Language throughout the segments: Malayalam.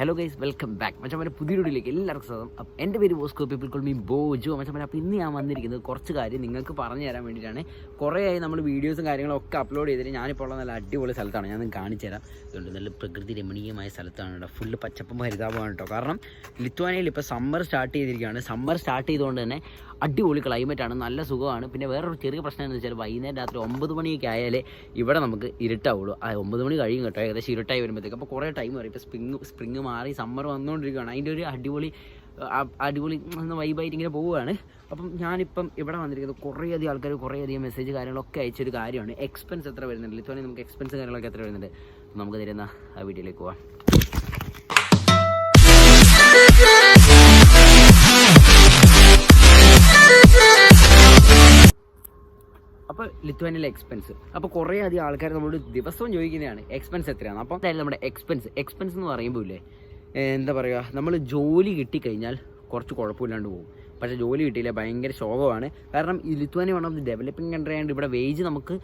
ഹലോ ഗൈസ് വെൽക്കം ബാക്ക് മച്ചമ്മന്റെ പുതിയ വീഡിയോയിലേക്ക് എല്ലാവർക്കും സ്വാഗതം. അപ്പം എന്റെ പേര് Bosco people call me Boju. മച്ചമ്മൻ അപ്പോൾ ഇന്ന് ഞാൻ വന്നിരിക്കുന്നത് കുറച്ച് കാര്യം നിങ്ങൾക്ക് പറഞ്ഞു തരാൻ വേണ്ടിയിട്ടാണ്. കുറേയായി നമ്മൾ വീഡിയോസും കാര്യങ്ങളും ഒക്കെ അപ്ലോഡ് ചെയ്തിട്ട് ഞാനിപ്പോൾ ഉള്ള നല്ല അടിപൊളി സ്ഥലത്താണ്. ഞാൻ കാണിച്ചു തരാം. അതുകൊണ്ട് നല്ല പ്രകൃതി രമണീയമായ സ്ഥലത്താണ് കേട്ടോ. ഫുള്ള് പച്ചപ്പും ഹരിതാപമാണ് കേട്ടോ. കാരണം ലിത്വാനിയയിൽ ഇപ്പോൾ സമ്മർ സ്റ്റാർട്ട് ചെയ്തിരിക്കുകയാണ്. സമ്മർ സ്റ്റാർട്ട് ചെയ്തുകൊണ്ട് തന്നെ അടിപൊളി ക്ലൈമറ്റ് ആണ് നല്ല സുഖമാണ്. പിന്നെ വേറൊരു ചെറിയ പ്രശ്നം എന്ന് വെച്ചാൽ വൈകുന്നേരം രാത്രി ഒമ്പത് മണിയൊക്കെ ആയാലേ ഇവിടെ നമുക്ക് ഇരുട്ടാവുള്ളൂ. ആ ഒമ്പത് മണി കഴിയും കേട്ടോ ഏകദേശം ഇരുട്ടായി വരുമ്പോഴത്തേക്ക് അപ്പോൾ കുറേ ടൈം വരും. ഇപ്പോൾ സ്പ്രിങ് സ്പ്രിങ് മാറി സമ്മർ വന്നുകൊണ്ടിരിക്കുകയാണ് അതിന്റെ ഒരു അടിപൊളി അടിപൊളി വൈബായിട്ട് ഇങ്ങനെ പോവുകയാണ് അപ്പം ഞാനിപ്പം ഇവിടെ വന്നിരിക്കുന്നത് കുറേയധികം ആൾക്കാർ കുറേയധികം മെസ്സേജ് കാര്യങ്ങളൊക്കെ അയച്ചൊരു കാര്യമാണ്. എക്സ്പെൻസ് എത്ര വരുന്നുണ്ട്? ലിത്തോണി നമുക്ക് എക്സ്പെൻസ് കാര്യങ്ങളൊക്കെ എത്ര വരുന്നുണ്ട്? നമുക്ക് തരുന്ന ആ വീഡിയോയിലേക്ക് പോവാം. അപ്പോൾ ലിത്വാനിയിലെ എക്സ്പെൻസ് അപ്പോൾ കുറേ അധികം ആൾക്കാർ നമ്മളോട് ദിവസവും ചോദിക്കുന്നതാണ് എക്സ്പെൻസ് എത്രയാണ്? അപ്പോൾ എന്തായാലും നമ്മുടെ എക്സ്പെൻസ് എക്സ്പെൻസ് എന്ന് പറയുമ്പോൾ ഇല്ലേ എന്താ പറയുക നമ്മൾ ജോലി കിട്ടിക്കഴിഞ്ഞാൽ കുറച്ച് കുഴപ്പമില്ലാണ്ട് പോകും. പക്ഷേ ജോലി കിട്ടിയില്ല ഭയങ്കര ശോകമാണ്. കാരണം ഈ Lithuania one of the developing country ആയതുകൊണ്ട് ഇവിടെ വേജ് നമുക്ക്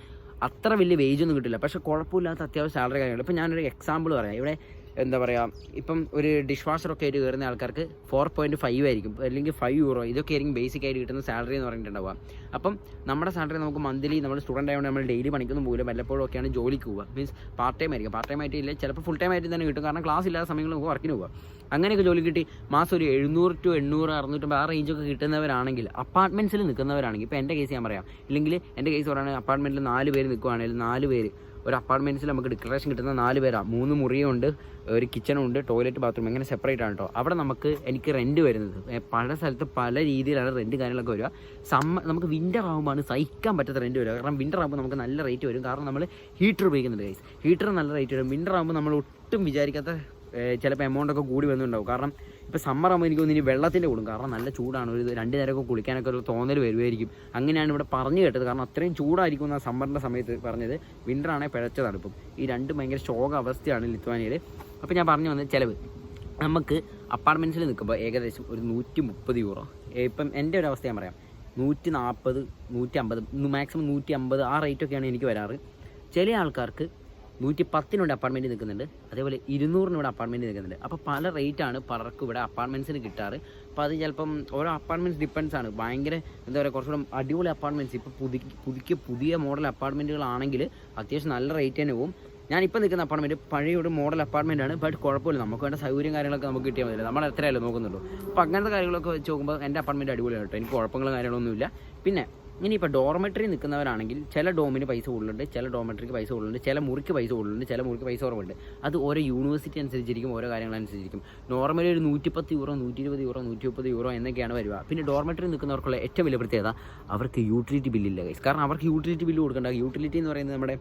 അത്ര വലിയ വേജ് ഒന്നും കിട്ടില്ല. പക്ഷേ കുഴപ്പമില്ലാത്ത അത്യാവശ്യം സാലറി കാര്യങ്ങൾ ഇപ്പം ഞാനൊരു എക്സാമ്പിൾ പറയാം. ഇവിടെ എന്താ പറയുക ഇപ്പം ഒരു ഡിഷ് വാഷറൊക്കെ ആയിട്ട് കയറുന്ന ആൾക്കാർക്ക് ഫോർ പോയിന്റ് ഫൈവ് ആയിരിക്കും. അല്ലെങ്കിൽ ഫൈവ് യൂറോ ഇതൊക്കെ ആയിരിക്കും ബേസിക് ആയിട്ട് കിട്ടുന്ന സാലറി എന്ന് പറഞ്ഞിട്ടുണ്ടാവുക. അപ്പം നമ്മുടെ സാലറി നമുക്ക് മന്ത്ലി നമ്മൾ സ്റ്റുഡന്റ് ആയതുകൊണ്ട് നമ്മൾ ഡെയിലി പണിക്കൊന്നും പോലും വല്ലപ്പോഴും ഒക്കെയാണ് ജോലിക്ക് പോവുക. മീൻസ് പാർട്ട് ടൈം ആയിരിക്കും. പാർട്ട് ടൈം ആയിട്ട് ഇല്ല ചിലപ്പോൾ ഫുൾ ടൈം ആയിട്ട് തന്നെ കിട്ടും. കാരണം ക്ലാസ് ഇല്ലാത്ത സമയങ്ങളിൽ നമുക്ക് വർക്കിന് പോവുക. അങ്ങനെയൊക്കെ ജോലി കിട്ടി മാസം ഒരു എഴുന്നൂറ് ടു എണ്ണൂറ് അറുന്നൂറ്റമ്പത് ആ റേഞ്ചൊക്കെ കിട്ടുന്നവരാണെങ്കിൽ അപ്പാർട്ട്മെന്റ്സിൽ നിൽക്കുന്നവരാണെങ്കിൽ ഇപ്പോൾ എന്റെ കേസ് ഞാൻ പറയാം. ഇല്ലെങ്കിൽ എന്റെ കേസ് പറയുകയാണെങ്കിൽ അപ്പാർട്ട്മെന്റിൽ നാല് പേര് നിൽക്കുകയാണെങ്കിൽ നാല് പേര്. ഒരു അപ്പാർട്ട്മെന്റ്സിൽ നമുക്ക് ഡിക്ലറേഷൻ കിട്ടുന്ന നാല് പേരാണ് മൂന്ന് മുറിയുണ്ട് ഒരു കിച്ചണുണ്ട് ടോയ്ലറ്റ് ബാത്റൂം അങ്ങനെ സെപ്പറേറ്റ് ആണ് കേട്ടോ അവിടെ നമുക്ക് എനിക്ക് റെന്റ് വരുന്നത്. പല സ്ഥലത്ത് പല രീതിയിലാണ് റെന്റ് കാര്യങ്ങളൊക്കെ വരിക. സമ്മ നമുക്ക് വിന്റർ ആകുമ്പോൾ സഹിക്കാൻ പറ്റാത്ത റെന്റ് വരിക. കാരണം വിന്റർ ആകുമ്പോൾ നമുക്ക് നല്ല റേറ്റ് വരും. കാരണം നമ്മൾ ഹീറ്റർ ഉപയോഗിക്കുന്നുണ്ട് ഗൈസ് ഹീറ്റർ നല്ല റേറ്റ് വരും. വിന്റർ ആകുമ്പോൾ നമ്മൾ ഒട്ടും വിചാരിക്കാത്ത ചിലപ്പോൾ എമൗണ്ട് ഒക്കെ കൂടി വന്നിട്ടുണ്ടാവും കാരണം ഇപ്പോൾ സമ്മർ ആകുമ്പോൾ എനിക്ക് തോന്നുന്നു ഇനി വെള്ളത്തിന്റെ കൂടും. കാരണം നല്ല ചൂടാണ്. ഒരു രണ്ട് നേരമൊക്കെ കുളിക്കാനൊക്കെ ഒരു തോന്നൽ വരുമായിരിക്കും അങ്ങനെയാണ് ഇവിടെ പറഞ്ഞു കേട്ടത്. കാരണം അത്രയും ചൂടായിരിക്കും എന്നാണ് സമ്മറിന്റെ സമയത്ത് പറഞ്ഞത്. വിന്റർ ആണെങ്കിൽ പിഴച്ച തണുപ്പും. ഈ രണ്ടും ഭയങ്കര ശോക അവസ്ഥയാണ് ലിത്വാനിയയിൽ അപ്പോൾ ഞാൻ പറഞ്ഞു വന്നത് ചിലവ്. നമുക്ക് അപ്പാർട്ട്മെന്റ്സിൽ നിൽക്കുമ്പോൾ ഏകദേശം ഒരു നൂറ്റി മുപ്പത് യൂറോ ഇപ്പം എന്റെ ഒരു അവസ്ഥ ഞാൻ പറയാം. നൂറ്റി നാൽപ്പത് നൂറ്റി അമ്പത് മാക്സിമം നൂറ്റി അമ്പത് ആ റേറ്റൊക്കെയാണ് എനിക്ക് വരാറ്. ചില ആൾക്കാർക്ക് നൂറ്റി പത്തിനുണ്ട് അപ്പാർട്ട്മെന്റ് നിൽക്കുന്നുണ്ട്. അതേപോലെ ഇരുന്നൂറിന് ഇവിടെ അപ്പാർട്ട്മെന്റ് നിൽക്കുന്നുണ്ട്. അപ്പോൾ പല റേറ്റാണ് പലർക്കും ഇവിടെ അപ്പാർട്ട്മെന്റ്സിന് കിട്ടാറ്. അപ്പോൾ അത് ചിലപ്പം ഓരോ അപ്പാർട്ട്മെന്റ്സ് ഡിപ്പെൻസ് ആണ്. ഭയങ്കര എന്താ പറയുക കുറച്ചുകൂടെ അടിപൊളി അപ്പാർട്ട്മെന്റ്സ് ഇപ്പോൾ പുതുക്കി പുതുക്കിയ പുതിയ മോഡൽ അപ്പാർട്ട്മെന്റുകളാണെങ്കിൽ അത്യാവശ്യം നല്ല റേറ്റ് തന്നെ പോകും ഞാനിപ്പോൾ നിൽക്കുന്ന അപ്പാർട്ട്മെന്റ് പഴയ ഒരു മോഡൽ അപ്പാർട്ട്മെന്റ് ആണ്. ബട്ട് കുഴപ്പമില്ല. നമുക്ക് വേണ്ട സൗകര്യം കാര്യങ്ങളൊക്കെ നമുക്ക് കിട്ടിയാൽ മതി നമ്മൾ എത്രയല്ലേ നോക്കുന്നുള്ളൂ. അപ്പോൾ അങ്ങനത്തെ കാര്യങ്ങളൊക്കെ വെച്ച് നോക്കുമ്പോൾ എന്റെ അപ്പാർട്ട്മെന്റ് അടിപൊളിയാണ് കേട്ടോ. എനിക്ക് കുഴപ്പങ്ങളും കാര്യങ്ങളൊന്നുമില്ല. പിന്നെ ഇനിയിപ്പോൾ ഡോർമെട്രി നിൽക്കുന്നവരാണെങ്കിൽ ചില ഡോമിന് പൈസ കൂടുതലുണ്ട് ചില ഡോമെട്രിക്ക് പൈസ കൂടുതലുണ്ട് ചില മുറിക്ക് പൈസ കൂടുതലുണ്ട് ചില മുറിക്ക് പൈസ കുറവുണ്ട്. അത് ഓരോ യൂണിവേഴ്സിറ്റി അനുസരിച്ചിരിക്കും ഓരോ കാര്യങ്ങൾ അനുസരിച്ചിരിക്കും. നോർമലി ഒരു നൂറ്റിപ്പത്ത് യൂറോ നൂറ്റി ഇരുപത് യൂറോ നൂറ്റി മുപ്പത് യൂറോ എന്നൊക്കെയാണ് വരിക. പിന്നെ ഡോർമെട്രി നിൽക്കുന്നവർക്കുള്ള ഏറ്റവും വലിയ പ്രത്യേകത അവർക്ക് യൂട്ടിലിറ്റി ബില്ലില്ല ഗൈസ് കാരണം അവർക്ക് യൂട്ടിലിറ്റി ബില്ല് കൊടുക്കേണ്ട. യൂട്ടിലിറ്റി എന്ന് പറയുന്നത് നമ്മുടെ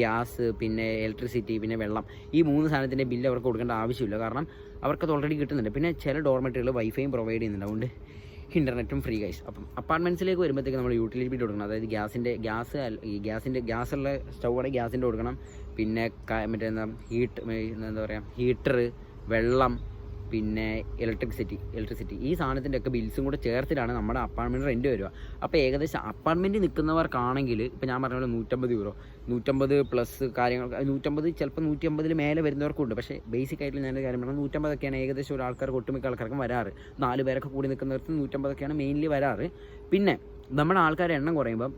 ഗ്യാസ് പിന്നെ ഇലക്ട്രിസിറ്റി പിന്നെ വെള്ളം ഈ മൂന്ന് സാധനത്തിന്റെ ബില്ല് അവർക്ക് കൊടുക്കേണ്ട ആവശ്യമില്ല. കാരണം അവർക്കത് ഓൾറെഡി കിട്ടുന്നുണ്ട്. പിന്നെ ചില ഡോർമെട്രികൾ വൈഫൈയും പ്രൊവൈഡ് ചെയ്യുന്നുണ്ട്. അതുകൊണ്ട് ഇന്റർനെറ്റും ഫ്രീ കൈസ് അപ്പം അപ്പാർട്ട്മെന്റ്സിലേക്ക് വരുമ്പോഴത്തേക്ക് നമ്മൾ യൂട്ടിലിറ്റി ബിൽ കൊടുക്കണം. അതായത് ഗ്യാസിന്റെ ഗ്യാസ് ഈ ഗ്യാസിന്റെ ഗ്യാസുള്ള സ്റ്റൗടെ ഗ്യാസിന്റെ കൊടുക്കണം. പിന്നെ മറ്റേ എന്താ ഹീറ്റ് എന്താ പറയുക ഹീറ്റർ വെള്ളം പിന്നെ ഇലക്ട്രിസിറ്റി ഇലക്ട്രിസിറ്റി ഈ സാധനത്തിന്റെ ഒക്കെ ബിൽസും കൂടെ ചേർത്തിട്ടാണ് നമ്മുടെ അപ്പാർട്ട്മെന്റ് റെന്റ് വരിക. അപ്പോൾ ഏകദേശം അപ്പാർട്ട്മെന്റ് നിൽക്കുന്നവർക്കാണെങ്കിൽ ഇപ്പോൾ ഞാൻ പറഞ്ഞ പോലെ നൂറ്റമ്പത് യൂറോ നൂറ്റമ്പത് പ്ലസ് കാര്യങ്ങൾ നൂറ്റമ്പത് ചിലപ്പോൾ നൂറ്റമ്പതിൽ മേലെ വരുന്നവർക്കുണ്ട് പക്ഷേ ബേസിക് ആയിട്ട് ഞാൻ കാര്യം പറഞ്ഞാൽ നൂറ്റമ്പതൊക്കെയാണ് ഏകദേശം ഒരു ആൾക്കാർക്ക് ഒട്ടുമിക്ക ആൾക്കാർക്കും വരാറ്. നാല് പേരൊക്കെ കൂടി നിൽക്കുന്നവർക്ക് നൂറ്റമ്പതൊക്കെയാണ് മെയിൻലി വരാറ്. പിന്നെ നമ്മുടെ ആൾക്കാരുടെ എണ്ണം കുറയുമ്പം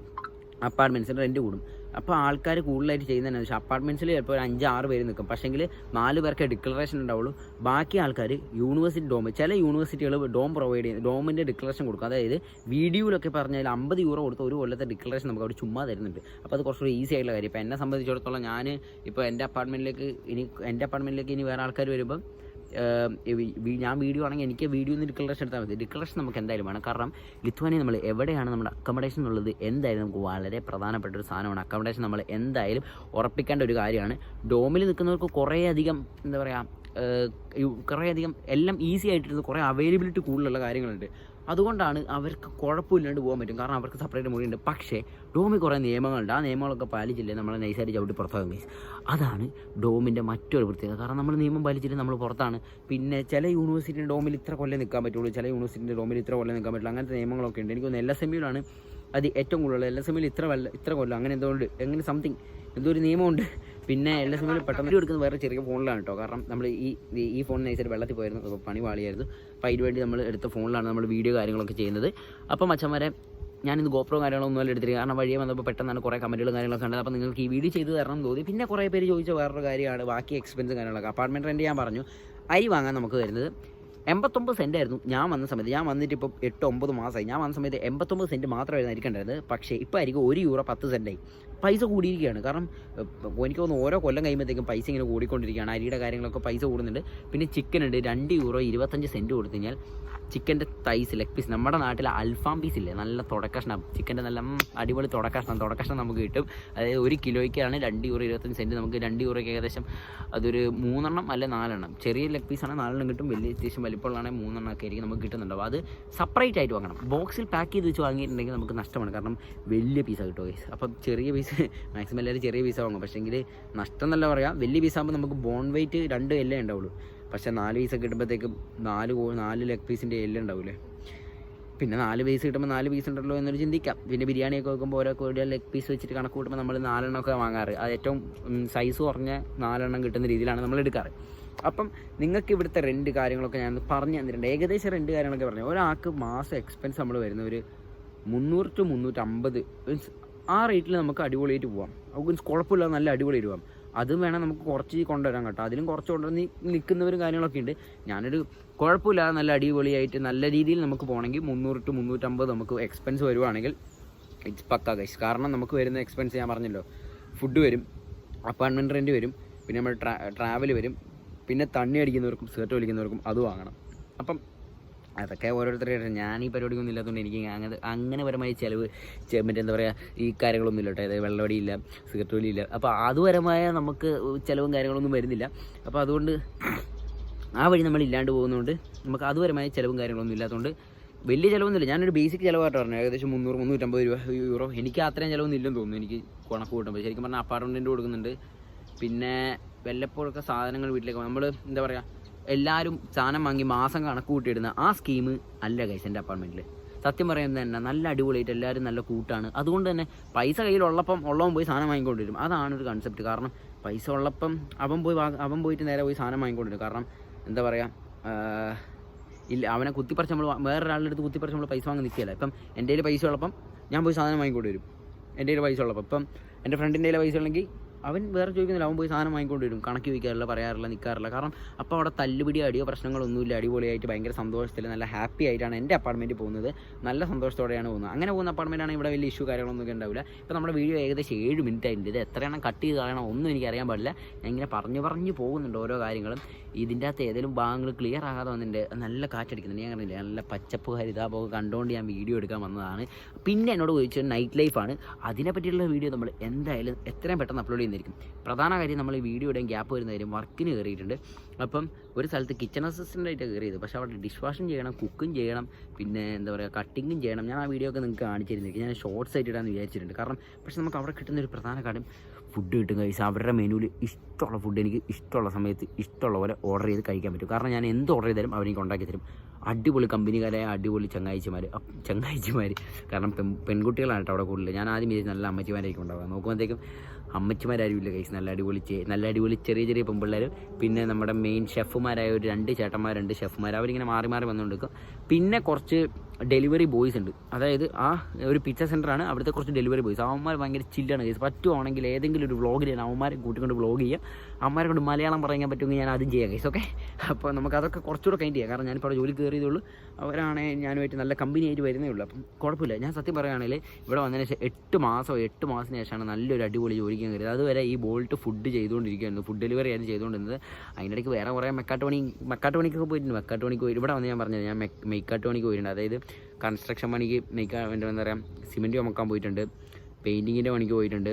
അപ്പാർട്ട്മെന്റ്സിന് റെന്റ് കൂടും. അപ്പോൾ ആൾക്കാർ കൂടുതലായിട്ട് ചെയ്യുന്നതെന്ന് വെച്ചാൽ അപ്പാർട്ട്മെന്റ്സിൽ ചിലപ്പോൾ ഒരു അഞ്ച് ആറ് പേര് നിൽക്കും പക്ഷേങ്കിൽ നാല് പേർക്ക് ഡിക്ലറേഷൻ ഉണ്ടാവുള്ളൂ. ബാക്കി ആൾക്കാർ യൂണിവേഴ്സിറ്റി ഡോം ചില യൂണിവേഴ്സിറ്റികൾ ഡോം പ്രൊവൈഡ് ചെയ്യുന്നത് ഡോമിന്റെ ഡിക്ലറേഷൻ കൊടുക്കും. അതായത് വീഡിയോയിലൊക്കെ പറഞ്ഞാൽ അമ്പത് യൂറോ കൊടുത്ത് ഒരു കൊല്ലത്തെ ഡിക്ലറേഷൻ നമുക്ക് അവിടെ ചുമ്മാ തരുന്നുണ്ട്. അപ്പോൾ അത് കുറച്ചുകൂടി ഈസി ആയിട്ടുള്ള കാര്യം. ഇപ്പോൾ എന്നെ സംബന്ധിച്ചിടത്തോളം ഞാൻ ഇപ്പോൾ എന്റെ അപ്പാർട്ട്മെന്റിലേക്ക് ഇനി എന്റെ അപ്പാർട്ട്മെന്റിലേക്ക് ഇനി വേറെ ആൾക്കാർ വരുമ്പം ഞാൻ വീഡിയോ ആണെങ്കിൽ എനിക്ക് വീഡിയോ നിന്ന് ഡിക്ലറേഷൻ എടുത്താൽ മതി. ഡിക്ലറേഷൻ നമുക്ക് എന്തായാലും വേണം. കാരണം ലിത്വാനിയ നമ്മൾ എവിടെയാണ് നമ്മുടെ അക്കോമഡേഷൻ എന്നുള്ളത് എന്തായാലും നമുക്ക് വളരെ പ്രധാനപ്പെട്ട ഒരു സാധനമാണ്. അക്കോമഡേഷൻ നമ്മൾ എന്തായാലും ഉറപ്പിക്കേണ്ട ഒരു കാര്യമാണ്. ഡോമിൽ നിൽക്കുന്നവർക്ക് കുറേ അധികം എന്താ പറയുക കുറേ അധികം എല്ലാം ഈസി ആയിട്ടിരുന്ന് കുറേ അവൈലബിലിറ്റി കൂടുതലുള്ള കാര്യങ്ങളുണ്ട്. അതുകൊണ്ടാണ് അവർക്ക് കുഴപ്പമില്ലാണ്ട് പോകാൻ പറ്റും. കാരണം അവർക്ക് സെപ്പറേറ്റ് ഉണ്ട് പക്ഷേ ഡോമിൽ കുറേ നിയമങ്ങളുണ്ട്. ആ നിയമങ്ങളൊക്കെ പാലിച്ചില്ലേ? നമ്മൾ നൈസായിട്ട് ചവിട്ടി പുറത്താകും ഗൈസ് അതാണ് ഡോമിന്റെ മറ്റൊരു പ്രത്യേകത. കാരണം നമ്മൾ നിയമം പാലിച്ചിട്ട് നമ്മൾ പുറത്താണ്. പിന്നെ ചില യൂണിവേഴ്സിറ്റിന്റെ ഡോമിൽ ഇത്ര കൊല്ലം നിൽക്കാൻ പറ്റുള്ളൂ. ചില യൂണിവേഴ്സിറ്റിന്റെ ഡോമിൽ ഇത്ര കൊല്ലം നിൽക്കാൻ പറ്റില്ല അങ്ങനത്തെ നിയമങ്ങളൊക്കെ ഉണ്ട്. എനിക്ക് തോന്നുന്നു എൽ എസ് എം യുലാണ് അത് ഏറ്റവും കൂടുതൽ. എൽ എസ് ഇത്ര വല്ല ഇത്ര കൊല്ലം. അങ്ങനെ എന്തുകൊണ്ട്? എങ്ങനെ സംതിങ് എന്തോ ഒരു നിയമമുണ്ട്. പിന്നെ എല്ലാ സമയത്തും പെട്ടെന്ന് എടുക്കുന്നത് വേറെ ചെറിയ ഫോണിലാണ് കേട്ടോ. കാരണം നമ്മൾ ഈ ഈ- ഫോൺ നൈസായിട്ട് വെള്ളത്തിൽ പോയിരുന്നു അപ്പോൾ പണി വാളിയായിരുന്നു അപ്പോൾ അതിന് വേണ്ടി നമ്മൾ എടുത്ത ഫോണിലാണ് നമ്മൾ വീഡിയോ കാര്യങ്ങളൊക്കെ ചെയ്യുന്നത്. അപ്പോൾ മച്ചന്മാരെ ഞാനിന്ന് ഗോപ്രോ കാര്യങ്ങളൊന്നും അല്ല എടുത്തിരിക്കുക കാരണം വഴിയെ വന്നപ്പോൾ പെട്ടെന്നാണ് കുറേ കമന്റുകളും കാര്യങ്ങളൊക്കെ കണ്ടത്. അപ്പോൾ നിങ്ങൾക്ക് ഈ വീഡിയോ ചെയ്ത് തരണം തോന്നി. പിന്നെ കുറേ പേര് ചോദിച്ച വേറൊരു കാര്യമാണ് ബാക്കി എക്സ്പെൻസും കാര്യങ്ങളൊക്കെ. അപ്പാർട്ട്മെന്റ് റെന്റ് ഞാൻ പറഞ്ഞു. അരി വാങ്ങാൻ നമുക്ക് വരുന്നത് എൺപത്തൊമ്പത് സെന്റ് ആയിരുന്നു ഞാൻ വന്ന സമയത്ത്. ഞാൻ വന്നിട്ട് ഇപ്പോൾ എട്ട് ഒമ്പത് മാസമായി ഞാൻ വന്ന സമയത്ത് എൺപത്തൊമ്പത് സെന്റ് മാത്രമായിരുന്നു അരിക്കേണ്ടത് പക്ഷേ ഇപ്പോൾ ആയിരിക്കും ഒരു യൂറോ പത്ത് സെന്റായി പൈസ കൂടിയിരിക്കുകയാണ്. കാരണം എനിക്ക് തോന്നുന്നു ഓരോ കൊല്ലം കഴിയുമ്പോഴത്തേക്കും പൈസ ഇങ്ങനെ കൂടിക്കൊണ്ടിരിക്കുകയാണ്. അരിയുടെ കാര്യങ്ങളൊക്കെ പൈസ കൂടുന്നുണ്ട്. പിന്നെ ചിക്കൻ ഉണ്ട്. രണ്ട് യൂറോ ഇരുപത്തഞ്ച് സെന്റ് കൊടുത്തു കഴിഞ്ഞാൽ ചിക്കന്റെ തൈസ് ലെഗ് പീസ് നമ്മുടെ നാട്ടിൽ അൽഫാം പീസ് ഇല്ലേ? നല്ല തുടക്കഷ്ണം ചിക്കന്റെ നല്ല അടിപൊളി തുടക്കഷ്ണം തുടക്കഷ്ണം നമുക്ക് കിട്ടും. അതായത് ഒരു കിലോയ്ക്കാണ് രണ്ട് യൂറോ ഇരുപത്തഞ്ച് സെന്റ് നമുക്ക് രണ്ട് യൂറോയ്ക്ക് ഏകദേശം അതൊരു മൂന്നെണ്ണം അല്ലെ നാലെണ്ണം. ചെറിയ ലെഗ് പീസാണ് നാലെണ്ണം കിട്ടും. വലിയ അത്യാവശ്യം വലിപ്പമുള്ളതാണെങ്കിൽ മൂന്നെണ്ണം ഒക്കെ ആയിരിക്കും നമുക്ക് കിട്ടുന്നുണ്ടാവും അത് സെപ്പറേറ്റ് ആയിട്ട് വാങ്ങണം. ബോക്സിൽ പാക്ക് ചെയ്ത് വെച്ച് വാങ്ങിയിട്ടുണ്ടെങ്കിൽ നമുക്ക് നഷ്ടമാണ്. കാരണം വലിയ പീസാണ് കിട്ടുമോ ഗൈസ് അപ്പം ചെറിയ പീസ് മാക്സിമം എല്ലാവരും ചെറിയ പീസ് വാങ്ങും. പക്ഷേ എങ്കിൽ നഷ്ടം എന്നല്ല പറയാം വലിയ പീസ് ആകുമ്പോൾ നമുക്ക് ബോൺ വെയിറ്റ് രണ്ട് എല്ലേ ഉണ്ടാവുള്ളൂ. പക്ഷേ നാല് പീസൊക്കെ കിട്ടുമ്പോഴത്തേക്കും നാല് നാല് ലെഗ് പീസിന്റെ എല്ലാം ഉണ്ടാവില്ലേ? പിന്നെ നാല് പീസ് കിട്ടുമ്പോൾ നാല് പീസ് ഉണ്ടല്ലോ എന്നൊരു ചിന്തിക്കാം. പിന്നെ ബിരിയാണിയൊക്കെ വെക്കുമ്പോൾ ഓരോ കോഴി ലെഗ് പീസ് വെച്ചിട്ട് കണക്ക് കൂട്ടുമ്പോൾ നമ്മൾ നാലെണ്ണമൊക്കെ വാങ്ങാറ്. അത് ഏറ്റവും സൈസ് കുറഞ്ഞ നാലെണ്ണം കിട്ടുന്ന രീതിയിലാണ് നമ്മൾ എടുക്കാറ്. അപ്പം നിങ്ങൾക്ക് ഇവിടുത്തെ രണ്ട് കാര്യങ്ങളൊക്കെ ഞാൻ പറഞ്ഞു തന്നിട്ടുണ്ട്. ഏകദേശം രണ്ട് കാര്യങ്ങളൊക്കെ പറഞ്ഞു. ഒരാൾക്ക് മാസം എക്സ്പെൻസ് നമ്മൾ വരുന്ന ഒരു മുന്നൂറ് ടു മുന്നൂറ്റമ്പത് മീൻസ് ആ റേറ്റിൽ നമുക്ക് അടിപൊളിയായിട്ട് പോവാം. നമുക്ക് കുഴപ്പമില്ല നല്ല അടിപൊളി പോവാം. അതും വേണം നമുക്ക് കുറച്ച് കൊണ്ടുവരാൻ കേട്ടോ. അതിലും കുറച്ച് കൊണ്ടുവന്ന് നിൽക്കുന്നവരും കാര്യങ്ങളൊക്കെ ഉണ്ട്. ഞാനൊരു കുഴപ്പമില്ലാതെ നല്ല അടിപൊളിയായിട്ട് നല്ല രീതിയിൽ നമുക്ക് പോകണമെങ്കിൽ മുന്നൂറ് ടു മുന്നൂറ്റമ്പത് നമുക്ക് എക്സ്പെൻസ് വരുവാണെങ്കിൽ ഇറ്റ്സ് പക്ക ഗൈസ് കാരണം നമുക്ക് വരുന്ന എക്സ്പെൻസ് ഞാൻ പറഞ്ഞല്ലോ. ഫുഡ് വരും അപ്പാർട്ട്മെന്റ് റെന്റ് വരും പിന്നെ നമ്മൾ ട്രാ ട്രാവൽ വരും പിന്നെ തണ്ണി അടിക്കുന്നവർക്കും സ്കേർട്ട് വലിക്കുന്നവർക്കും അത് വാങ്ങണം. അപ്പം അതൊക്കെ ഓരോരുത്തരുടെ ഞാൻ ഈ പരിപാടിയൊന്നും ഇല്ലാത്തതുകൊണ്ട് എനിക്ക് അങ്ങനെ അങ്ങനെ പരമായി ചിലവ് മറ്റേ എന്താ പറയുക ഈ കാര്യങ്ങളൊന്നും ഇല്ല കേട്ടോ. അതായത് വെള്ളവടിയില്ല സിഗരറ്റ് വലിയില്ല. അപ്പോൾ അതുപരമായ നമുക്ക് ചിലവും കാര്യങ്ങളൊന്നും വരുന്നില്ല. അപ്പോൾ അതുകൊണ്ട് ആ വഴി നമ്മൾ ഇല്ലാണ്ട് പോകുന്നതുകൊണ്ട് നമുക്ക് അതുപരമായ ചിലവും കാര്യങ്ങളൊന്നും ഇല്ലാത്തതുകൊണ്ട് വലിയ ചിലവൊന്നുമില്ല. ഞാനൊരു ബേസിക് ചിലവായിട്ട് പറഞ്ഞു. ഏകദേശം മുന്നൂറ് മുന്നൂറ്റമ്പത് രൂപ യൂറോ. എനിക്ക് അത്രയും ചിലവൊന്നും ഇല്ലെന്ന് തോന്നുന്നു. എനിക്ക് കണക്ക് കൂട്ടുമ്പോൾ ശരിക്കും പറഞ്ഞാൽ അപ്പാർട്ട്മെന്റ് കൊടുക്കുന്നുണ്ട്. പിന്നെ വല്ലപ്പോഴൊക്കെ സാധനങ്ങൾ വീട്ടിലേക്ക് നമ്മൾ എന്താ പറയുക എല്ലാവരും സാധനം വാങ്ങി മാസം കണക്ക് കൂട്ടിയിടുന്ന ആ സ്കീം അല്ല കൈസ് എന്റെ അപ്പാർട്ട്മെന്റിൽ സത്യം പറയുന്നത് തന്നെ നല്ല അടിപൊളിയായിട്ട് എല്ലാവരും നല്ല കൂട്ടാണ്. അതുകൊണ്ട് തന്നെ പൈസ കയ്യിലുള്ളപ്പം ഉള്ളവൻ പോയി സാധനം വാങ്ങിക്കൊണ്ടിരും. അതാണ് ഒരു കൺസെപ്റ്റ് കാരണം പൈസ ഉള്ളപ്പം അവൻ പോയി അവൻ പോയിട്ട് നേരെ പോയി സാധനം വാങ്ങിക്കൊണ്ടിരും. കാരണം എന്താ പറയുക ഇല്ല അവനെ കുത്തിപ്പറിച്ച് നമ്മൾ വേറൊരാളുടെ അടുത്ത് കുത്തിപ്പറിച്ച് നമ്മൾ പൈസ വാങ്ങി നിൽക്കില്ല ഇപ്പം എന്റെ കയ്യിൽ പൈസ ഉള്ളപ്പം ഞാൻ പോയി സാധനം വാങ്ങിക്കൊണ്ട് വരും എന്റെ കയ്യിൽ പൈസ ഉള്ളപ്പം. ഇപ്പം എന്റെ ഫ്രണ്ടിന്റെ കയ്യിൽ പൈസ ഉണ്ടെങ്കിൽ അവൻ വേറെ ചോദിക്കുന്നില്ല. അവൻ പോയി സാധനം വാങ്ങിക്കൊണ്ട് വരും. കണക്ക് ചോദിക്കാറില്ല പറയാറില്ല നിൽക്കാറില്ല കാരണം അപ്പോൾ അവിടെ തല്ലുപിടി അടിയോ പ്രശ്നങ്ങളൊന്നുമില്ല. അടിപൊളിയായിട്ട് ഭയങ്കര സന്തോഷത്തിൽ നല്ല ഹാപ്പി ആയിട്ടാണ് എന്റെ അപ്പാർട്ട്മെന്റ് പോകുന്നത്. നല്ല സന്തോഷത്തോടെയാണ് പോകുന്നത്. അങ്ങനെ പോകുന്ന അപ്പാർട്ട്മെന്റാണ് ഇവിടെ വലിയ ഇഷ്യൂ കാര്യങ്ങളൊന്നും ഒക്കെ ഉണ്ടാവില്ല. ഇപ്പോൾ നമ്മുടെ വീഡിയോ ഏകദേശം ഏഴ് മിനിറ്റ് ആയിട്ടുണ്ട് ഇത് എത്രയാണ് കട്ട് ചെയ്ത് കളയണം ഒന്നും എനിക്ക് അറിയാൻ പാടില്ല. ഞാൻ ഇങ്ങനെ പറഞ്ഞു പറഞ്ഞു പോകുന്നുണ്ട് ഓരോ കാര്യങ്ങളും. ഇതിന്റെ അകത്ത് ഏതെങ്കിലും ഭാഗങ്ങൾ ക്ലിയർ ആകാതെ വന്നിട്ടുണ്ട്. നല്ല കാറ്റടിക്കുന്നുണ്ട്. ഞാൻ പറഞ്ഞില്ലേ നല്ല പച്ചപ്പ് ഹരിതാപമൊക്കെ കണ്ടുകൊണ്ട് ഞാൻ വീഡിയോ എടുക്കാൻ വന്നതാണ്. പിന്നെ എന്നോട് ചോദിച്ചത് നൈറ്റ് ലൈഫാണ് അതിനെ പറ്റിയുള്ള വീഡിയോ നമ്മൾ എന്തായാലും എത്രയും പെട്ടെന്ന് അപ്ലോഡ് ചെയ്യുന്നതായിരിക്കും പ്രധാന കാര്യം നമ്മൾ ഈ വീഡിയോയുടെയും ഗ്യാപ്പ് വരുന്ന കാര്യം വർക്കിന് കയറിയിട്ടുണ്ട്. അപ്പം ഒരു സ്ഥലത്ത് കിച്ചൺ അസിസ്റ്റന്റായിട്ട് കയറിയത്. പക്ഷേ അവിടെ ഡിഷ് വാഷും ചെയ്യണം കുക്കും ചെയ്യണം പിന്നെ എന്താ പറയുക കട്ടിങ്ങും ചെയ്യണം. ഞാൻ ആ വീഡിയോ ഒക്കെ നിങ്ങൾക്ക് കാണിച്ചിരുന്നിരിക്കും ഞാൻ ഷോർട്സ് ആയിട്ട് ഇടാന്ന് വിചാരിച്ചിട്ടുണ്ട്. കാരണം പക്ഷേ നമുക്ക് അവിടെ കിട്ടുന്ന ഒരു പ്രധാന കാര്യം ഫുഡ് കിട്ടും കഴിച്ച് അവരുടെ മെനുവിൽ ഇഷ്ടമുള്ള ഫുഡ് എനിക്ക് ഇഷ്ടമുള്ള സമയത്ത് ഇഷ്ടമുള്ള പോലെ ഓർഡർ ചെയ്ത് കഴിക്കാൻ പറ്റും. കാരണം ഞാൻ എന്ത് ഓർഡർ ചെയ്താലും അവരെനിക്ക് ഉണ്ടാക്കി തരും. അടിപൊളി കമ്പനിക്കാരായ അടിപൊളി ചങ്ങായിച്ചിമാർ ചങ്ങായിച്ചിമാർ കാരണം പെൺ പെൺകുട്ടികളാണ് കേട്ടോ അവിടെ കൂടുതൽ ഞാൻ ആദ്യം വിചാരിച്ചു നല്ല അമ്മച്ചിമാരായിരിക്കും ഉണ്ടാവുക. നോക്കുമ്പോഴത്തേക്കും അമ്മച്ചിമാരാരും ഇല്ല കൈസ് നല്ല അടിപൊളി നല്ല അടിപൊളി ചെറിയ ചെറിയ പെൺപിള്ളേർ പിന്നെ നമ്മുടെ മെയിൻ ഷെഫുമാരായ ഒരു രണ്ട് ചേട്ടന്മാരുണ്ട്. ഷെഫുമാർ അവരിങ്ങനെ മാറി മാറി വന്നുകൊണ്ടിരിക്കും. പിന്നെ കുറച്ച് ഡെലിവറി ബോയ്സ് ഉണ്ട്. അതായത് ആ ഒരു പിച്ച സെന്ററാണ് അവിടുത്തെ കുറച്ച് ഡെലിവറി ബോയ്സ് അവന്മാർ ഭയങ്കര ചില്ലാണ് കേസ് പറ്റുവാണെങ്കിൽ ഏതെങ്കിലും ഒരു വ്ളോഗ് ഞാൻ അവന്മാരെ കൂട്ടിക്കൊണ്ട് വ്ളോഗ് ചെയ്യുക. അവന്മാരെ കൊണ്ട് മലയാളം പറയാൻ പറ്റുമെങ്കിൽ ഞാൻ അതും ചെയ്യാം കേസ് ഓക്കെ അപ്പോൾ നമുക്ക് അതൊക്കെ കുറച്ചുകൂടെ കഴിഞ്ഞ് ചെയ്യാം. കാരണം ഞാനിപ്പോൾ ജോലി കയറിയതുള്ളൂ അവരാണ് ഞാനുമായിട്ട് നല്ല കമ്പനി ആയിട്ട് വരുന്നേ ഉള്ളൂ. അപ്പം കുഴപ്പമില്ല. ഞാൻ സത്യം പറയുകയാണെങ്കിൽ ഇവിടെ വന്നതിന് ശേഷം എട്ട് മാസം എട്ട് മാസത്തിന് ശേഷമാണ് നല്ലൊരു അടിപൊളി ജോലിക്ക് കയറിയത്. അതുവരെ ഈ ബോൾട്ട് ഫുഡ് ചെയ്തുകൊണ്ടിരിക്കുകയായിരുന്നു ഫുഡ് ഡെലിവറി ആയിരുന്നു ചെയ്തുകൊണ്ടിരുന്നത്. അതിനിടയ്ക്ക് വേറെ കുറേ മെക്കാട്ട് പണി മെക്കാട്ട് പണിക്കൊക്കെ പോയിട്ടുണ്ട്. മെക്കാട്ട് പണിക്ക് പോയി ഇവിടെ വന്ന് ഞാൻ പറഞ്ഞത് ഞാൻ മെക്കാട്ടോണിക്ക് പോയിട്ടുണ്ട്. അതായത് കൺസ്ട്രക്ഷൻ പണിക്ക് മെയ്ക്കാ എന്താ പറയുക സിമെന്റ് ചുമക്കാൻ പോയിട്ടുണ്ട്. പെയിന്റിങ്ങിന്റെ പണിക്ക് പോയിട്ടുണ്ട്.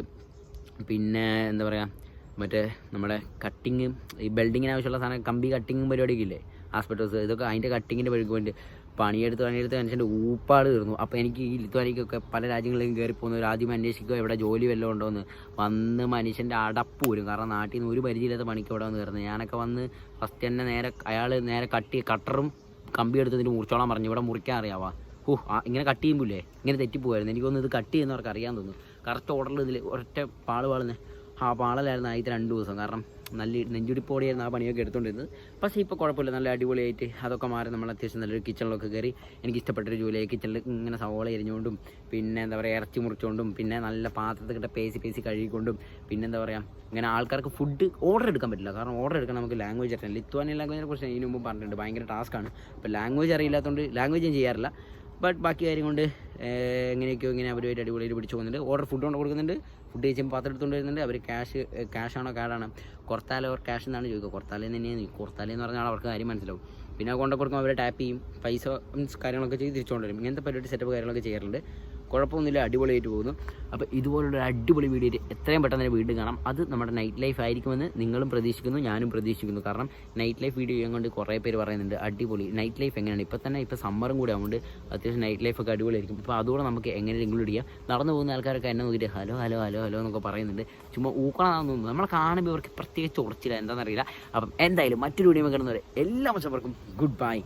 പിന്നെ എന്താ പറയുക മറ്റേ നമ്മുടെ കട്ടിങ് ഈ ബിൽഡിങ്ങിന് ആവശ്യമുള്ള സാധനം കമ്പി കട്ടിങ്ങും പരിപാടിയൊക്കെ ഇല്ലേ? ആസ്പെറ്റോസ് ഇതൊക്കെ അതിന്റെ കട്ടിങ്ങിന്റെ പരിപാടിക്ക് വേണ്ടി പണിയെടുത്ത് പണിയെടുത്ത് മനുഷ്യന്റെ ഊപ്പാട് തീർന്നു. അപ്പോൾ എനിക്ക് ഈ ലിത്വാനിക്കൊക്കെ പല രാജ്യങ്ങളിലും കയറി പോകുന്നവർ ആദ്യം അന്വേഷിക്കുക എവിടെ ജോലി വല്ലതും ഉണ്ടോ എന്ന്. വന്ന് മനുഷ്യന്റെ അടപ്പ് വരും കാരണം നാട്ടിൽ നിന്ന് ഒരു പരിചയമില്ലാത്ത പണിക്ക് ഇവിടെ വന്ന് കയറുന്നത്? ഞാനൊക്കെ വന്ന് ഫസ്റ്റ് തന്നെ നേരെ അയാൾ നേരെ കട്ടി കട്ടറും കമ്പി എടുത്തതിന് മുറിച്ചോളാൻ പറഞ്ഞു. ഇവിടെ മുറിക്കാൻ അറിയാവാ? ഹൂ ഇങ്ങനെ കട്ട് ചെയ്യുമ്പോഴേ ഇങ്ങനെ തെറ്റിപ്പോയായിരുന്നു എനിക്കൊന്ന് ഇത് കട്ട് ചെയ്യുന്നവർക്ക് അറിയാൻ തോന്നുന്നു. കറക്റ്റ് ഓർഡറിൽ ഇതിൽ ഒരൊറ്റ പാൾ പാളുന്നേ. ആ പാളലായിരുന്നു ആദ്യത്തെ രണ്ട് ദിവസം. കാരണം നല്ല നെഞ്ചുടിപ്പോടിയായിരുന്നു ആ പണിയൊക്കെ എടുത്തുകൊണ്ടിരുന്നത്. പക്ഷേ ഇപ്പോൾ കുഴപ്പമില്ല. നല്ല അടിപൊളിയായിട്ട് അതൊക്കെ മാറി നമ്മൾ അത്യാവശ്യം നല്ലൊരു കിച്ചണിലൊക്കെ കയറി എനിക്ക് ഇഷ്ടപ്പെട്ടൊരു ജോലിയായി കിച്ചണിൽ ഇങ്ങനെ സവോള എരിഞ്ഞുകൊണ്ടും പിന്നെ എന്താ പറയുക ഇറച്ചി മുറിച്ചുകൊണ്ടും പിന്നെ നല്ല പാത്രത്തിൽ കിട്ട പേസി പേസി കഴുകിക്കൊണ്ടും പിന്നെ എന്താ പറയുക ഇങ്ങനെ ആൾക്കാർക്ക് ഫുഡ് ഓർഡർ എടുക്കാൻ പറ്റില്ല. കാരണം ഓർഡർ എടുക്കാൻ നമുക്ക് ലാംഗ്വേജ് അറിയാം ലിത്വാനിയ ലാംഗ്വേജിനെ കുറിച്ച് ഇതിനു മുമ്പ് പറഞ്ഞിട്ടുണ്ട്. ഭയങ്കര ടാസ്ക്കാണ് അപ്പോൾ ലാംഗ്വേജ് അറിയില്ലാത്തതുകൊണ്ട് ലാംഗ്വേജ് ഞാൻ ചെയ്യാറില്ല. ബട്ട് ബാക്കി കാര്യം കൊണ്ട് എങ്ങനെയൊക്കെയോ ഇങ്ങനെ അവരുമായിട്ട് അടിപൊളിയിൽ പിടിച്ചു പോകുന്നുണ്ട്. ഓർഡർ ഫുഡ് കൊണ്ട് കൊടുക്കുന്നുണ്ട്. ഫുഡ് കഴിച്ചുമ്പോൾ പാത്രം എടുത്തുകൊണ്ട് വരുന്നുണ്ട് അവർ ക്യാഷ് ക്യാഷാണോ കാർഡാണ് കുറത്താലോ അവർ ക്യാഷ് എന്നാണ് ചോദിക്കുക. കുറത്താലേ തന്നെയാണ്. കുറത്താലേ എന്ന് പറഞ്ഞാൽ അവർക്ക് കാര്യം മനസ്സിലാവും. പിന്നെ കൊണ്ട് കൊടുക്കുമ്പോൾ അവർ ടാപ്പ് ചെയ്യും. പൈസ മീൻസ് കാര്യങ്ങളൊക്കെ ചെയ്ത് തിരിച്ചുകൊണ്ട് വരും ഇങ്ങനത്തെ പരിപാടി സെറ്റപ്പ് കാര്യങ്ങളൊക്കെ ചെയ്യാറുണ്ട്. കുഴപ്പമൊന്നുമില്ല അടിപൊളിയായിട്ട് പോകുന്നു. അപ്പോൾ ഇതുപോലുള്ള അടിപൊളി വീഡിയോ എത്രയും പെട്ടെന്ന് തന്നെ വീണ്ടും കാണാം. അത് നമ്മുടെ നൈറ്റ് ലൈഫ് ആയിരിക്കുമെന്ന് നിങ്ങളും പ്രതീക്ഷിക്കുന്നു ഞാനും പ്രതീക്ഷിക്കുന്നു. കാരണം നൈറ്റ് ലൈഫ് വീഡിയോ ചെയ്യാൻ കൊണ്ട് കുറേ പേര് പറയുന്നുണ്ട് അടിപൊളി നൈറ്റ് ലൈഫ് എങ്ങനെയാണ്? ഇപ്പോൾ തന്നെ ഇപ്പോൾ സമ്മറും കൂടെ ആവുകൊണ്ട് അത്യാവശ്യം നൈറ്റ് ലൈഫൊക്കെ അടിപൊളിയായിരിക്കും. അപ്പോൾ അതുകൂടെ നമുക്ക് എങ്ങനെ ഇൻക്ലൂഡ് ചെയ്യാം? നടന്നു പോകുന്ന ആൾക്കാരൊക്കെ എന്നെ നോക്കിയിട്ട് ഹലോ ഹലോ ഹലോ ഹലോ എന്നൊക്കെ പറയുന്നുണ്ട്. ചുമ്മാ ഊക്കണമെന്ന് തോന്നുന്നു. നമ്മളെ കാണുമ്പോൾ ഇവർക്ക് പ്രത്യേകിച്ച് ഉറച്ചില്ല എന്താണെന്നറിയില്ല. അപ്പം എന്തായാലും മറ്റൊരു വീഡിയോ കിടന്നവരെ എല്ലാ മച്ചവർക്കും ഗുഡ് ബൈ